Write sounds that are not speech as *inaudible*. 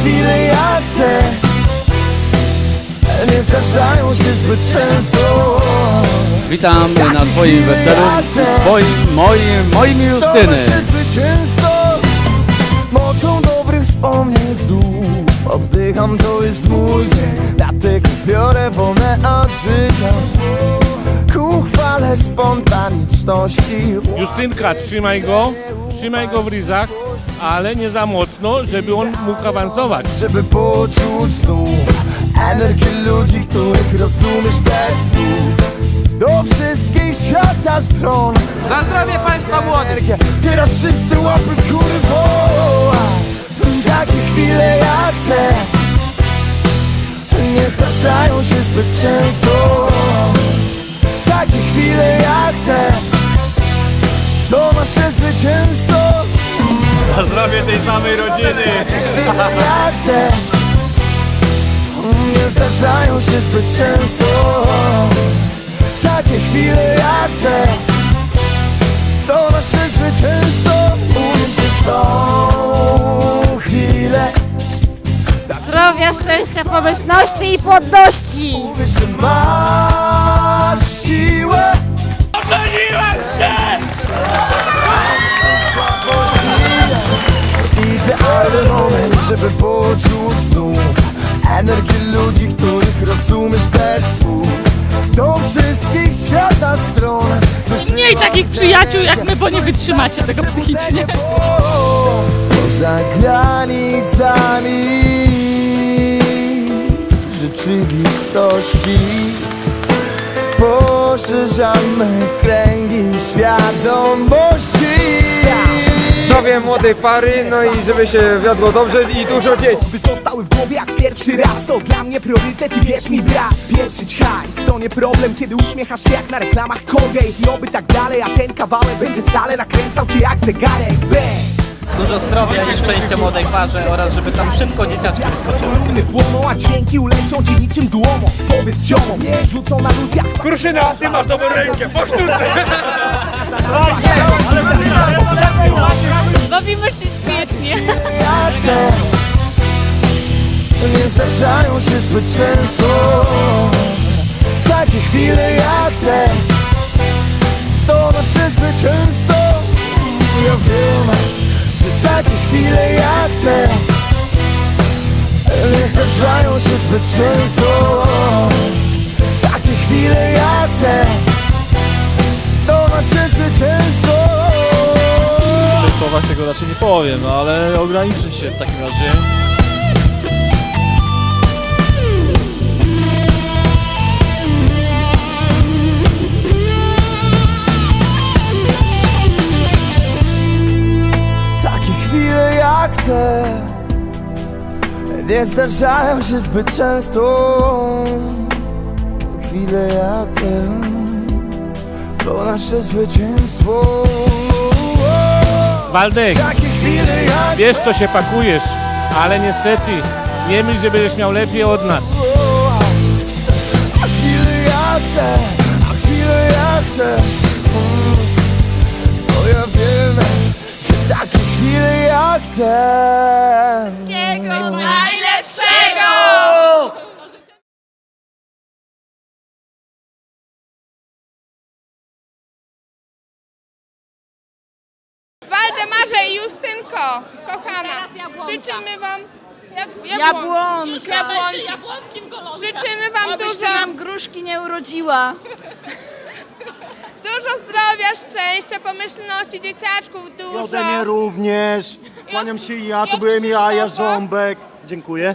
chwile jak te Nie zdarzają się zbyt często. Witam na swoim weselu, swoim, moim, moim Justyny. To Mocą dobrych wspomnień znów Oddycham, to jest mój Dlatego biorę wolne od życia. Ku chwale spontanicznie spontaniczności Justynka, trzymaj go, trzymaj go w rizach, ale nie za mocno, żeby on mógł awansować. Żeby poczuć znów Energię ludzi, których rozumiesz bez słów. Do wszystkich świata stron. Za zdrowie Państwa młodych! Teraz wszyscy łapy w woła. Takie chwile jak te Nie zdarzają się zbyt często Na zdrowie tej samej rodziny. chwile jak te Nie zdarzają się zbyt często Takie chwile jak te To nasze zwycięstwo Uwierz, że są chwile Zdrowia, szczęścia, pomyślności i płodności! Uwierz, że masz siłę Idealny takich przyjaciół jak my, bo nie wytrzymacie tego psychicznie. Poza granicami rzeczywistości Poszerzamy kręgi świadomości Zdrowie młodej pary, no i żeby się wiodło dobrze i dużo dzieci. By zostały w głowie jak pierwszy raz To dla mnie priorytet i wierz mi brat Pieprzyć hajs to nie problem Kiedy uśmiechasz się jak na reklamach Colgate I oby tak dalej, a ten kawałek będzie stale nakręcał cię jak zegarek Bang! Dużo zdrowia i szczęścia młodej parze oraz żeby tam szybko dzieciaczki wyskoczyły. Płoną, a dźwięki uleczą cię niczym dłomą Powiedz ziomom, nie rzucą na luz jak Kruszyna, ty masz dobrą rękę, po sztuce. Bawimy się świetnie. Nie zdarzają się zbyt często Takie chwile jak te zdarzają się zbyt często Takie chwile jak te To nasze zwycięstwo W słowach tego raczej nie powiem, no ale ograniczę się w takim razie. Takie chwile jak te Nie zdarzają się zbyt często Chwile jak te To nasze zwycięstwo. Waldek, wiesz co się pakujesz, ale niestety nie myśl, że będziesz miał lepiej od nas. A chwile jak te A chwile jak te. Mm. Bo ja wiem Że takie chwile jak te Waldemarze i Justynko, kochana, życzymy wam jab- Jabłonka. jabłonki. Życzymy wam Obyś dużo, nam gruszki nie urodziła. *laughs* dużo zdrowia, szczęścia, pomyślności, dzieciaczków dużo. Ode mnie również. Kłaniam się i ja, to byłem ja, ja Krzysztofa. Ząbek. Dziękuję.